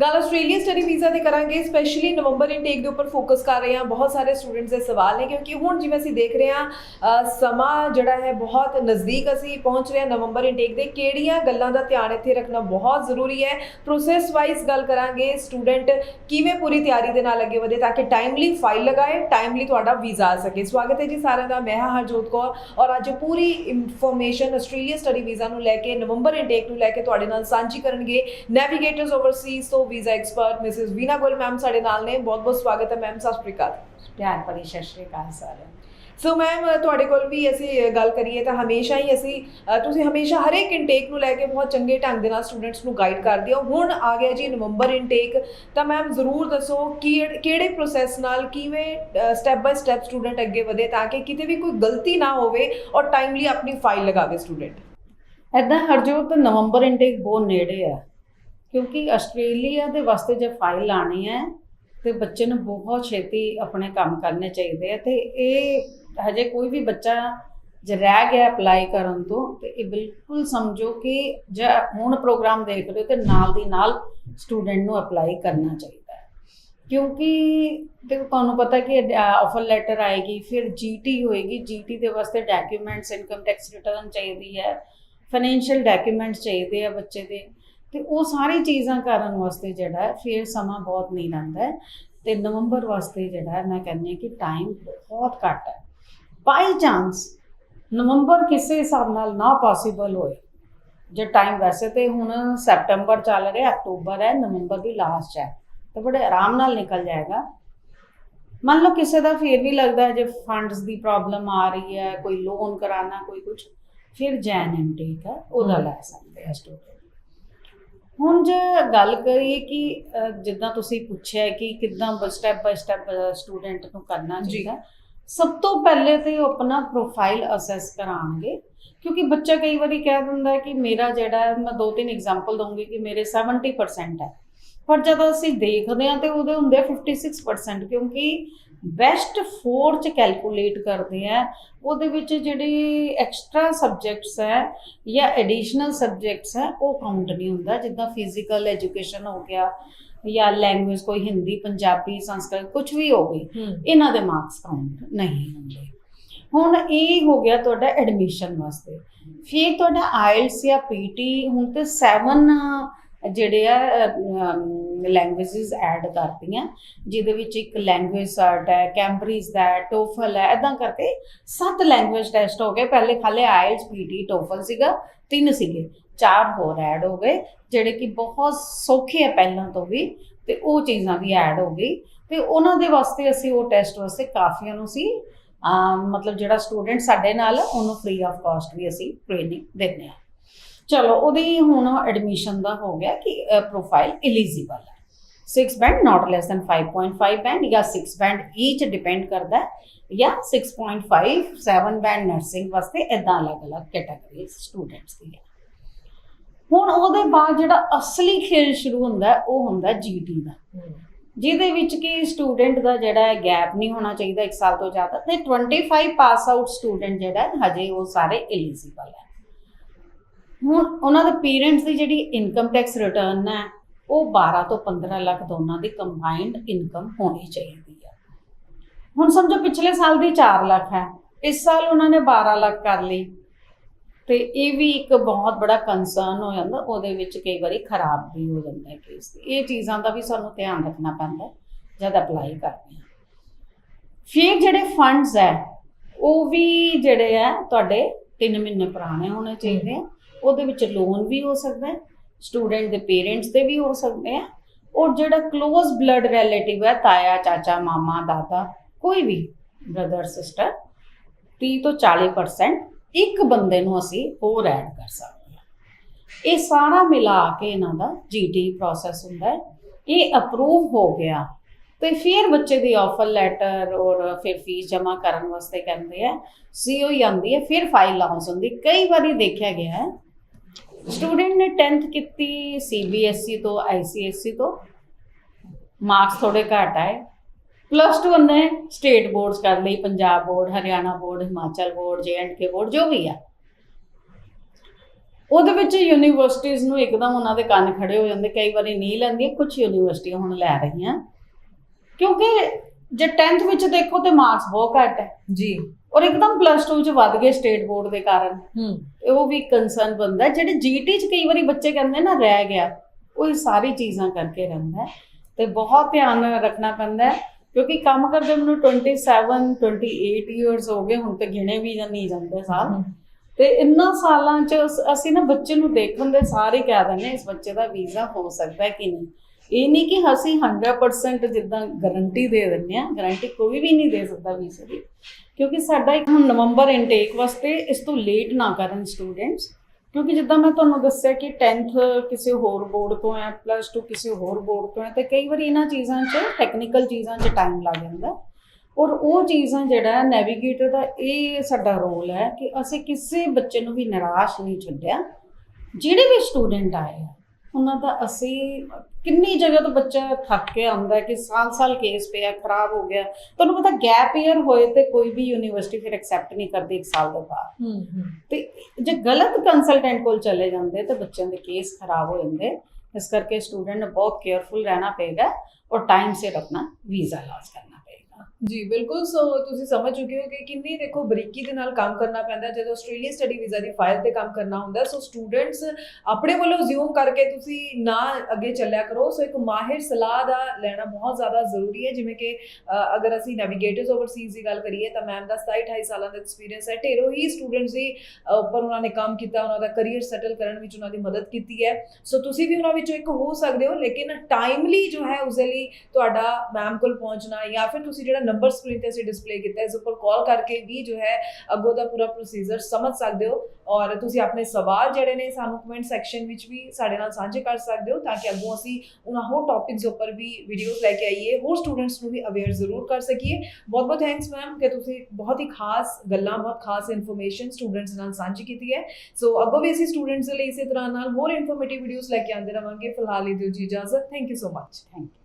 ਗੱਲ Australia study visa ਤੇ ਕਰਾਂਗੇ ਸਪੈਸ਼ਲੀ ਨਵੰਬਰ ਇਨਟੇਕ ਦੇ ਉੱਪਰ ਫੋਕਸ ਕਰ ਰਹੇ ਹਾਂ। ਬਹੁਤ ਸਾਰੇ ਸਟੂਡੈਂਟਸ ਦੇ ਸਵਾਲ ਨੇ, ਕਿਉਂਕਿ ਹੁਣ ਜਿਵੇਂ ਅਸੀਂ ਦੇਖ ਰਹੇ ਹਾਂ ਸਮਾਂ ਜਿਹੜਾ ਹੈ ਬਹੁਤ ਨਜ਼ਦੀਕ ਅਸੀਂ ਪਹੁੰਚ ਰਹੇ ਹਾਂ ਨਵੰਬਰ ਇਨਟੇਕ ਦੇ। ਕਿਹੜੀਆਂ ਗੱਲਾਂ ਦਾ ਧਿਆਨ ਇੱਥੇ ਰੱਖਣਾ ਬਹੁਤ ਜ਼ਰੂਰੀ ਹੈ। ਪ੍ਰੋਸੈਸ ਵਾਈਜ਼ ਗੱਲ ਕਰਾਂਗੇ ਸਟੂਡੈਂਟ ਕਿਵੇਂ ਪੂਰੀ ਤਿਆਰੀ ਦੇ ਨਾਲ ਅੱਗੇ ਵਧੇ ਤਾਂ ਕਿ ਟਾਈਮਲੀ ਫਾਈਲ ਲਗਾਏ ਟਾਈਮਲੀ ਤੁਹਾਡਾ ਵੀਜ਼ਾ ਆ ਸਕੇ। ਸਵਾਗਤ ਹੈ ਜੀ ਸਾਰਿਆਂ ਦਾ, ਮੈਂ ਹਾਂ ਹਰਜੋਤ ਕੌਰ ਔਰ ਅੱਜ ਪੂਰੀ ਇਨਫੋਰਮੇਸ਼ਨ ਆਸਟ੍ਰੇਲੀਆ ਸਟੱਡੀ ਵੀਜ਼ਾ ਨੂੰ ਲੈ ਕੇ, ਨਵੰਬਰ ਇਨਟੇਕ ਨੂੰ ਲੈ ਕੇ ਤੁਹਾਡੇ ਨਾਲ ਸਾਂਝੀ ਕਰਨਗੇ। ਨੈਵੀਗੇਟਰਸ ਓਵਰਸੀਜ਼ ਤੋਂ visa expert Mrs Veena Goel ma'am ਸਾਡੇ ਨਾਲ ਨੇ। ਬਹੁਤ ਬਹੁਤ ਸਵਾਗਤ ਹੈ ਮੈਮ ਸਤਿ ਸ਼੍ਰੀ ਅਕਾਲ। ਪਿਆਰ ਭਰੀ ਸਤਿ ਸ਼੍ਰੀ ਅਕਾਲ ਸਾਰਿਆਂ ਨੂੰ। ਸੋ ਮੈਮ ਤੁਹਾਡੇ ਕੋਲ ਵੀ ਅਸੀਂ ਗੱਲ ਕਰੀਏ ਤਾਂ ਹਮੇਸ਼ਾ ਹੀ ਅਸੀਂ ਤੁਸੀਂ ਹਮੇਸ਼ਾ ਹਰ ਇੱਕ ਇਨਟੇਕ ਨੂੰ ਲੈ ਕੇ ਬਹੁਤ ਚੰਗੇ ਢੰਗ ਦੇ ਨਾਲ ਸਟੂਡੈਂਟਸ ਨੂੰ ਗਾਈਡ ਕਰਦੇ ਹੋ। ਹੁਣ ਆ ਗਿਆ ਜੀ ਨਵੰਬਰ ਇਨਟੇਕ ਤਾਂ ਮੈਮ ਜ਼ਰੂਰ ਦੱਸੋ ਕਿ ਕਿਹੜੇ ਪ੍ਰੋਸੈਸ ਨਾਲ ਕਿਵੇਂ ਸਟੈਪ ਬਾਈ ਸਟੈਪ ਸਟੂਡੈਂਟ ਅੱਗੇ ਵਧੇ ਤਾਂ ਕਿ ਕਿਤੇ ਵੀ ਕੋਈ ਗਲਤੀ ਨਾ ਹੋਵੇ ਔਰ ਟਾਈਮਲੀ ਆਪਣੀ ਫਾਈਲ ਲਗਾਵੇ ਸਟੂਡੈਂਟ ਐਦਾਂ ਹਰਜੋਤ ਨਵੰਬਰ ਇਨਟੇਕ ਬਹੁਤ ਨੇੜੇ ਆ। ਕਿਉਂਕਿ ਆਸਟ੍ਰੇਲੀਆ ਦੇ ਵਾਸਤੇ ਜੇ ਫਾਈਲ ਆਣੀ ਹੈ, ਤੇ ਬੱਚੇ ਨੂੰ ਬਹੁਤ ਛੇਤੀ ਆਪਣੇ ਕੰਮ ਕਰਨੇ ਚਾਹੀਦੇ ਆ, ਤੇ ਇਹ ਹਜੇ ਕੋਈ ਵੀ ਬੱਚਾ ਜੇ ਰਹਿ ਗਿਆ ਅਪਲਾਈ ਕਰਨ ਤੋਂ, ਤੇ ਇਹ ਬਿਲਕੁਲ ਸਮਝੋ ਕਿ ਜੇ ਹੁਣ ਪ੍ਰੋਗਰਾਮ ਦੇਖ ਰਹੇ ਹੋ ਤੇ ਨਾਲ ਦੀ ਨਾਲ ਸਟੂਡੈਂਟ ਨੂੰ ਅਪਲਾਈ ਕਰਨਾ ਚਾਹੀਦਾ ਹੈ। ਕਿਉਂਕਿ ਦੇਖੋ ਤੁਹਾਨੂੰ ਪਤਾ ਕਿ ਆਫਰ ਲੈਟਰ ਆਏਗੀ, ਫਿਰ ਜੀਟੀ ਹੋਏਗੀ ਜੀਟੀ ਦੇ ਵਾਸਤੇ ਡਾਕੂਮੈਂਟਸ ਇਨਕਮ ਟੈਕਸ ਰਿਟਰਨ ਚਾਹੀਦੀ ਹੈ ਫਾਈਨੈਂਸ਼ੀਅਲ ਡਾਕੂਮੈਂਟਸ ਚਾਹੀਦੇ ਆ ਬੱਚੇ ਦੇ। ਤੇ ਉਹ ਸਾਰੀ ਚੀਜ਼ਾਂ ਕਰਨ ਵਾਸਤੇ ਜਿਹੜਾ ਹੈ ਫਿਰ ਸਮਾਂ ਬਹੁਤ ਨਹੀਂ ਰਹਿੰਦਾ ਹੈ ਤੇ ਨਵੰਬਰ ਵਾਸਤੇ ਜਿਹੜਾ ਹੈ ਮੈਂ ਕਹਿੰਦੀ ਕਿ ਟਾਈਮ ਬਹੁਤ ਘੱਟ ਹੈ। ਬਾਈ ਚਾਂਸ ਨਵੰਬਰ ਕਿਸੇ ਹਿਸਾਬ ਨਾਲ ਨਾ ਪੋਸੀਬਲ ਹੋਏ। ਜੇ ਟਾਈਮ ਵੈਸੇ ਤੇ ਹੁਣ ਸੈਪਟੈਂਬਰ ਚੱਲ ਰਿਹਾ ਅਕਤੂਬਰ ਹੈ ਨਵੰਬਰ ਦੀ ਲਾਸਟ ਹੈ ਤਾਂ ਬੜੇ ਆਰਾਮ ਨਾਲ ਨਿਕਲ ਜਾਏਗਾ। ਮੰਨ ਲਓ ਕਿਸੇ ਦਾ ਫਿਰ ਵੀ ਲੱਗਦਾ ਹੈ ਜੇ ਫੰਡਸ ਦੀ ਪ੍ਰੋਬਲਮ ਆ ਰਹੀ ਹੈ ਕੋਈ ਲੋਨ ਕਰਾਣਾ ਕੋਈ ਕੁਝ ਫਿਰ ਜੈਨ ਇਨਟੇਕ ਹੈ ਉਹਦਾ। ਲੈ ਸਕਦੇ ਆ ਸਟੂਡੈਂਟ ਹੁਣ ਜੇ ਗੱਲ ਕਰੀਏ ਕਿ ਜਿੱਦਾਂ ਤੁਸੀਂ ਪੁੱਛਿਆ ਕਿ ਕਿੱਦਾਂ ਸਟੈਪ ਬਾਈ ਸਟੈਪ ਸਟੂਡੈਂਟ ਨੂੰ ਕਰਨਾ। ਚਾਹੀਦਾ ਸਭ ਤੋਂ ਪਹਿਲੇ ਤੇ ਉਹ ਆਪਣਾ ਪ੍ਰੋਫਾਈਲ ਅਸੈਸ ਕਰਾਉਣਗੇ ਕਿਉਂਕਿ ਬੱਚਾ ਕਈ ਵਾਰੀ ਕਹਿ ਦਿੰਦਾ ਕਿ ਮੇਰਾ ਜਿਹੜਾ ਮੈਂ ਦੋ ਤਿੰਨ ਐਗਜ਼ਾਮਪਲ ਦਊਂਗੀ ਕਿ ਮੇਰੇ 70% ਹੈ ਪਰ ਜਦੋਂ ਅਸੀਂ ਦੇਖਦੇ ਹਾਂ ਤੇ ਉਹਦੇ ਹੁੰਦੇ ਆ 56% ਕਿਉਂਕਿ ਬੈਸਟ 4 ਚ ਕੈਲਕੂਲੇਟ ਕਰਦੇ ਆ ਉਹਦੇ ਵਿੱਚ ਜਿਹੜੇ ਐਕਸਟਰਾ ਸਬਜੈਕਟਸ ਹੈ ਜਾਂ ਐਡੀਸ਼ਨਲ ਸਬਜੈਕਟਸ ਹੈ ਉਹ ਕਾਊਂਟ ਨਹੀਂ ਹੁੰਦਾ। ਜਿੱਦਾਂ ਫਿਜ਼ੀਕਲ ਐਜੂਕੇਸ਼ਨ ਹੋ ਗਿਆ ਜਾਂ ਲੈਂਗੁਏਜ ਕੋਈ ਹਿੰਦੀ ਪੰਜਾਬੀ ਸੰਸਕ੍ਰਿਤ ਕੁਝ ਵੀ ਹੋ ਗਈ ਇਹਨਾਂ ਦੇ ਮਾਰਕਸ ਕਾਊਂਟ ਨਹੀਂ ਹੁੰਦੇ। ਹੁਣ ਇਹ ਹੋ ਗਿਆ ਤੁਹਾਡਾ ਐਡਮਿਸ਼ਨ ਵਾਸਤੇ। ਫਿਰ ਤੁਹਾਡਾ ਆਇਲਸ ਜਾਂ ਪੀਟੀ ਹੁਣ ਤੇ 7 ਜਿਹੜੇ ਆ ਲੈਂਗੁਏजेस ਐਡ ਕਰਤੀਆਂ, ਜਿਹਦੇ ਵਿੱਚ ਇੱਕ ਲੈਂਗੁਏਜ ਸਰਟ ਹੈ ਕੈਂਬਰਿਜ ਦਾ ਹੈ ਟੋਫਲ ਹੈ ਇਦਾਂ ਕਰਕੇ ਸੱਤ ਲੈਂਗੁਏਜ ਟੈਸਟ ਹੋ ਗਏ। ਪਹਿਲੇ ਖਾਲੇ ਆਇਲਸ ਪੀਟੀ ਟੋਫਲ ਸੀਗਾ, ਤਿੰਨ ਸੀਗੇ, ਚਾਰ ਹੋਰ ਐਡ ਹੋ ਗਏ, ਜਿਹੜੇ ਕਿ ਬਹੁਤ ਸੌਖੇ ਹੈ ਪਹਿਲਾਂ ਤੋਂ ਵੀ, ਤੇ ਉਹ ਚੀਜ਼ਾਂ ਵੀ ਐਡ ਹੋ ਗਈ। ਤੇ ਉਹਨਾਂ ਦੇ ਵਾਸਤੇ ਅਸੀਂ ਉਹ ਟੈਸਟ ਵਾਸਤੇ ਕਾਫੀਆਂ ਨੂੰ ਸੀ ਮਤਲਬ ਜਿਹੜਾ ਸਟੂਡੈਂਟ ਸਾਡੇ ਨਾਲ ਉਹਨੂੰ ਫ੍ਰੀ ਆਫ ਕਾਸਟ ਵੀ ਅਸੀਂ ਟ੍ਰੇਨਿੰਗ ਦਿੰਦੇ ਹਾਂ ਚਲੋ ਉਹਦੀ ਹੁਣ ਐਡਮਿਸ਼ਨ ਦਾ ਹੋ ਗਿਆ ਕਿ ਪ੍ਰੋਫਾਈਲ ਐਲੀਜੀਬਲ ਹੈ। 6 band not less than 5.5 band ਜਾਂ 6 ਬੈਂਡ ਈਚ ਡਿਪੈਂਡ ਕਰਦਾ ਹੈ ਜਾਂ 6.5 7 ਬੈਂਡ ਨਰਸਿੰਗ ਵਾਸਤੇ ਇਦਾਂ ਅਲੱਗ-ਅਲੱਗ ਕੈਟਾਗਰੀਜ਼ ਸਟੂਡੈਂਟਸ ਦੀ ਹੈ। ਹੁਣ ਉਹਦੇ ਬਾਅਦ ਜਿਹੜਾ ਅਸਲੀ ਖੇਲ ਸ਼ੁਰੂ ਹੁੰਦਾ ਉਹ ਹੁੰਦਾ ਜੀਟੀ ਦਾ। ਜਿਹਦੇ ਵਿੱਚ ਕਿ ਸਟੂਡੈਂਟ ਦਾ ਜਿਹੜਾ ਹੈ ਗੈਪ ਨਹੀਂ ਹੋਣਾ ਚਾਹੀਦਾ 1 ਸਾਲ ਤੋਂ ਜ਼ਿਆਦਾ ਤੇ 25 ਪਾਸ ਆਊਟ ਸਟੂਡੈਂਟ ਜਿਹੜਾ ਹਜੇ ਉਹ ਸਾਰੇ ਐਲੀਜੀਬਲ ਹੈ। ਹੁਣ ਉਹਨਾਂ ਦੇ ਪੇਰੈਂਟਸ ਦੀ ਜਿਹੜੀ ਇਨਕਮ ਟੈਕਸ ਰਿਟਰਨ ਹੈ, ਉਹ 12 ਤੋਂ 15 ਲੱਖ ਦੋਨਾਂ ਦੀ ਕੰਬਾਈਨਡ ਇਨਕਮ ਹੋਣੀ ਚਾਹੀਦੀ ਹੈ ਹੁਣ ਸਮਝੋ ਪਿਛਲੇ ਸਾਲ ਦੀ 4 ਲੱਖ ਹੈ, ਇਸ ਸਾਲ ਉਹਨਾਂ ਨੇ 12 ਲੱਖ ਕਰ ਲਈ। ਤੇ ਇਹ ਵੀ ਇੱਕ ਬਹੁਤ ਬੜਾ ਕੰਸਰਨ ਹੋ ਜਾਂਦਾ, ਉਹਦੇ ਵਿੱਚ ਕਈ ਵਾਰੀ ਖਰਾਬ ਵੀ ਹੋ ਜਾਂਦਾ ਹੈ ਕੇਸ ਇਹ ਚੀਜ਼ਾਂ ਦਾ ਵੀ ਸਾਨੂੰ ਧਿਆਨ ਰੱਖਣਾ ਪੈਂਦਾ ਜਦ ਅਪਲਾਈ ਕਰਦੇ ਹਾਂ। ਫਿਰ ਜਿਹੜੇ ਫੰਡਸ ਹੈ, ਉਹ ਵੀ ਜਿਹੜੇ ਆ ਤੁਹਾਡੇ 3 ਮਹੀਨੇ ਪੁਰਾਣੇ ਹੋਣੇ ਚਾਹੀਦੇ ਆ। ਉਹਦੇ ਵਿੱਚ ਲੋਨ ਵੀ ਹੋ ਸਕਦਾ ਹੈ ਸਟੂਡੈਂਟ ਦੇ ਪੇਰੈਂਟਸ ਦੇ ਵੀ ਹੋ ਸਕਦੇ ਆ ਔਰ ਜਿਹੜਾ ক্লোਜ਼ ਬਲੱਡ ਰਿਲੇਟਿਵ ਹੈ, ਤਾਇਆ, ਚਾਚਾ, ਮਾਮਾ, ਦਾਦਾ, ਕੋਈ ਵੀ ਬ੍ਰਦਰ ਸਿਸਟਰ 30 ਤੋਂ 40% ਇੱਕ ਬੰਦੇ ਨੂੰ ਅਸੀਂ ਹੋਰ ਐਡ ਕਰ ਸਕਦੇ ਹਾਂ। ਇਹ ਸਾਰਾ ਮਿਲਾ ਕੇ ਇਹਨਾਂ ਦਾ ਜੀਟੀ ਪ੍ਰੋਸੈਸ ਹੁੰਦਾ ਹੈ। ਇਹ ਅਪਰੂਵ ਹੋ ਗਿਆ ਤੇ ਫਿਰ ਬੱਚੇ ਦੀ ਆਫਰ ਲੈਟਰ ਔਰ ਫਿਰ ਫੀਸ ਜਮ੍ਹਾਂ ਕਰਨ ਵਾਸਤੇ ਕਹਿੰਦੇ ਆ ਸੀਓ ਆਉਂਦੀ ਹੈ, ਫਿਰ ਫਾਈਲ ਲਾਉਂਸ ਹੁੰਦੀ ਕਈ ਵਾਰੀ ਦੇਖਿਆ ਗਿਆ ਹੈ ਸਟੂਡੈਂਟ ਨੇ 10th ਕੀਤੀ ਸੀਬੀਐਸਈ E ਤੋਂ ਆਈਸੀਐਸਈ ਤੋਂ। ਮਾਰਕਸ ਥੋੜੇ ਘੱਟ ਆਏ। ਪਲੱਸ 2 ਉਹਨੇ ਸਟੇਟ ਬੋਰਡਸ ਕਰ ਲਈ, Punjab board Haryana board Himachal board ਕੇ ਬੋਰਡ ਜੋ ਵੀ ਆ। ਉਹਦੇ ਵਿੱਚ ਯੂਨੀਵਰਸਿਟੀਜ਼ ਨੂੰ ਇੱਕਦਮ ਉਹਨਾਂ ਦੇ ਕੰਨ ਖੜੇ ਹੋ ਜਾਂਦੇ, ਕਈ ਵਾਰੀ ਨਹੀਂ ਲੈਂਦੀਆਂ ਕੁਝ ਯੂਨੀਵਰਸਿਟੀਆਂ ਹੁਣ ਲੈ ਰਹੀਆਂ। ਕਿਉਂਕਿ ਜੇ 10th ਵਿੱਚ ਦੇਖੋ ਤੇ ਮਾਰਕਸ ਬਹੁਤ ਘੱਟ ਹੈ। ਜੀ। ਔਰ ਇੱਕਦਮ ਪਲੱਸ 2 ਚ ਵੱਧ ਗਏ ਸਟੇਟ ਬੋਰਡ ਦੇ ਕਾਰਨ। ਹੂੰ। ਉਹ ਵੀ ਕੰਸਰਨ ਬੰਦਾ ਜਿਹੜੇ ਜੀਟੀ ਚ ਕਈ ਵਾਰੀ ਬੱਚੇ ਕਹਿੰਦੇ ਨਾ ਰਹਿ ਗਿਆ ਉਹ ਇਹ ਸਾਰੀ ਚੀਜ਼ਾਂ ਕਰਕੇ ਰਹਿੰਦਾ ਤੇ ਬਹੁਤ ਧਿਆਨ ਰੱਖਣਾ ਪੈਂਦਾ ਕਿਉਂਕਿ ਕੰਮ ਕਰਦੇ ਮੈਨੂੰ 27 28 ਇਅਰਸ ਹੋ ਗਏ ਹੁਣ ਤੇ ਗਿਣੇ ਵੀ ਨਹੀਂ ਜਾਂਦੇ ਸਾਲ। ਤੇ ਇੰਨਾ ਸਾਲਾਂ ਚ ਅਸ- ਨਾ ਬੱਚੇ ਨੂੰ ਦੇਖਣ ਦੇ ਸਾਰੇ ਕਹਿ ਦਿੰਦੇ ਇਸ ਬੱਚੇ ਦਾ ਵੀਜ਼ਾ ਹੋ ਸਕਦਾ ਹੈ ਕਿ ਨਹੀਂ। ਇਹ ਨਹੀਂ ਕਿ ਅਸੀਂ 100% ਜਿੱਦਾਂ ਗਾਰੰਟੀ ਦੇ ਦਿੰਦੇ ਆ ਗਾਰੰਟੀ ਕੋਈ ਵੀ ਨਹੀਂ ਦੇ ਸਕਦਾ ਵੀ ਦੀ ਕਿਉਂਕਿ ਸਾਡਾ ਇੱਕ ਹੁਣ ਨਵੰਬਰ ਇਨਟੇਕ ਵਾਸਤੇ ਇਸ ਤੋਂ ਲੇਟ ਨਾ ਕਰਨ ਸਟੂਡੈਂਟਸ ਕਿਉਂਕਿ ਜਿੱਦਾਂ ਮੈਂ ਤੁਹਾਨੂੰ ਦੱਸਿਆ ਕਿ 10th ਕਿਸੇ ਹੋਰ ਬੋਰਡ ਤੋਂ ਹੈ ਪਲੱਸ 2 ਕਿਸੇ ਹੋਰ ਬੋਰਡ ਤੋਂ ਹੈ, ਤੇ ਕਈ ਵਾਰੀ ਇਹਨਾਂ ਚੀਜ਼ਾਂ 'ਚ ਟੈਕਨੀਕਲ ਚੀਜ਼ਾਂ 'ਚ ਟਾਈਮ ਲੱਗ ਜਾਂਦਾ ਔਰ ਉਹ ਚੀਜ਼ਾਂ ਜਿਹੜਾ ਨੈਵੀਗੇਟਰ ਦਾ ਇਹ ਸਾਡਾ ਰੋਲ ਹੈ ਕਿ ਅਸੀਂ ਕਿਸੇ ਬੱਚੇ ਨੂੰ ਵੀ ਨਿਰਾਸ਼ ਨਹੀਂ ਛੱਡਿਆ। ਜਿਹੜੇ ਵੀ ਸਟੂਡੈਂਟ ਆਏ ਆ ਉਹਨਾਂ ਦਾ ਅਸੀਂ ਕਿੰਨੀ ਜਗ੍ਹਾ ਤੋਂ ਬੱਚਾ ਥੱਕ ਕੇ ਆਉਂਦਾ ਕਿ ਸਾਲ-ਸਾਲ ਕੇਸ ਪਿਆ ਖਰਾਬ ਹੋ ਗਿਆ। ਤੁਹਾਨੂੰ ਪਤਾ ਗੈਪ ਈਅਰ ਹੋਏ ਤੇ ਕੋਈ ਵੀ ਯੂਨੀਵਰਸਿਟੀ ਫਿਰ ਐਕਸੈਪਟ ਨਹੀਂ ਕਰਦੀ ਇੱਕ ਸਾਲ ਦੇ ਬਾਅਦ। ਤੇ ਜੇ ਗਲਤ ਕੰਸਲਟੈਂਟ ਕੋਲ ਚਲੇ ਜਾਂਦੇ ਤੇ ਬੱਚਿਆਂ ਦੇ ਕੇਸ ਖਰਾਬ ਹੋ ਜਾਂਦੇ। ਇਸ ਕਰਕੇ ਸਟੂਡੈਂਟ ਨੂੰ ਬਹੁਤ ਕੇਅਰਫੁਲ ਰਹਿਣਾ ਪਏਗਾ ਔਰ ਟਾਈਮ ਸਿਰ ਆਪਣਾ ਵੀਜ਼ਾ ਲਾਸ ਕਰਨਾ ਪਏਗਾ। ਜੀ, ਬਿਲਕੁਲ, ਸੋ ਤੁਸੀਂ ਸਮਝ ਚੁੱਕੇ ਹੋ ਕਿ ਕਿੰਨੀ ਦੇਖੋ ਬਰੀਕੀ ਦੇ ਨਾਲ ਕੰਮ ਕਰਨਾ ਪੈਂਦਾ ਜਦੋਂ ਆਸਟ੍ਰੇਲੀਆ ਸਟੱਡੀ ਵੀਜ਼ਾ ਦੀ ਫਾਈਲ ਤੇ ਕੰਮ ਕਰਨਾ ਹੁੰਦਾ ਸੋ ਸਟੂਡੈਂਟਸ ਆਪਣੇ ਵੱਲੋਂ ਜ਼ਿਊਮ ਕਰਕੇ ਤੁਸੀਂ ਨਾ ਅੱਗੇ ਚੱਲਿਆ ਕਰੋ। ਸੋ ਇੱਕ ਮਾਹਿਰ ਸਲਾਹ ਦਾ ਲੈਣਾ ਬਹੁਤ ਜ਼ਿਆਦਾ ਜ਼ਰੂਰੀ ਹੈ। ਜਿਵੇਂ ਕਿ ਅਗਰ ਅਸੀਂ ਨੈਵੀਗੇਟਰਸ ਓਵਰਸੀਜ਼ ਦੀ ਗੱਲ ਕਰੀਏ ਤਾਂ ਮੈਮ ਦਾ 27 28 ਸਾਲਾਂ ਦਾ ਐਕਸਪੀਰੀਅੰਸ ਹੈ। ਢੇਰੋਂ ਹੀ ਸਟੂਡੈਂਟਸ ਦੀ ਉੱਪਰ ਉਹਨਾਂ ਨੇ ਕੰਮ ਕੀਤਾ, ਉਹਨਾਂ ਦਾ ਕੈਰੀਅਰ ਸੈਟਲ ਕਰਨ ਵਿੱਚ ਉਹਨਾਂ ਦੀ ਮਦਦ ਕੀਤੀ ਹੈ। ਸੋ ਤੁਸੀਂ ਵੀ ਉਹਨਾਂ ਵਿੱਚੋਂ ਇੱਕ ਹੋ ਸਕਦੇ ਹੋ, ਲੇਕਿਨ ਟਾਈਮਲੀ ਜੋ ਹੈ ਉਸ ਲਈ ਤੁਹਾਡਾ ਮੈਮ ਕੋਲ ਪਹੁੰਚਣਾ ਜਾਂ ਫਿਰ ਤੁਸੀਂ ਜਿਹੜਾ ਨੰਬਰ ਸਕਰੀਨ ਤੇ ਅਸੀਂ ਡਿਸਪਲੇ ਕੀਤਾ ਹੈ ਇਸ ਉੱਪਰ ਕਾਲ ਕਰਕੇ ਵੀ ਜੋ ਹੈ ਅੱਗੋਂ ਦਾ ਪੂਰਾ ਪ੍ਰੋਸੀਜਰ ਸਮਝ ਸਕਦੇ ਹੋ ਔਰ ਤੁਸੀਂ ਆਪਣੇ ਸਵਾਲ ਜਿਹੜੇ ਨੇ ਸਾਨੂੰ ਕਮੈਂਟ ਸੈਕਸ਼ਨ ਵਿੱਚ ਵੀ ਸਾਡੇ ਨਾਲ ਸਾਂਝੇ ਕਰ ਸਕਦੇ ਹੋ ਤਾਂ ਕਿ ਅੱਗੋਂ ਅਸੀਂ ਉਹਨਾਂ ਹੋਰ ਟੌਪਿਕਸ ਉੱਪਰ ਵੀ ਵੀਡੀਓਜ਼ ਲੈ ਕੇ ਆਈਏ ਹੋਰ ਸਟੂਡੈਂਟਸ ਨੂੰ ਵੀ ਅਵੇਅਰ ਜ਼ਰੂਰ ਕਰ ਸਕੀਏ ਬਹੁਤ ਬਹੁਤ ਥੈਂਕਸ ਮੈਮ ਕਿ ਤੁਸੀਂ ਬਹੁਤ ਹੀ ਖਾਸ ਗੱਲਾਂ ਬਹੁਤ ਖਾਸ ਇਨਫੋਰਮੇਸ਼ਨ ਸਟੂਡੈਂਟਸ ਨਾਲ ਸਾਂਝੀ ਕੀਤੀ ਹੈ ਸੋ ਅੱਗੋਂ ਵੀ ਅਸੀਂ ਸਟੂਡੈਂਟਸ ਦੇ ਲਈ ਇਸੇ ਤਰ੍ਹਾਂ ਨਾਲ ਹੋਰ ਇਨਫੋਰਮੇਟਿਵ ਵੀਡੀਓਜ਼ ਲੈ ਕੇ ਆਉਂਦੇ ਰਵਾਂਗੇ ਫਿਲਹਾਲ ਇਹ ਦਿਓ ਜੀ ਇਜਾਜ਼ਤ thank you so much thank you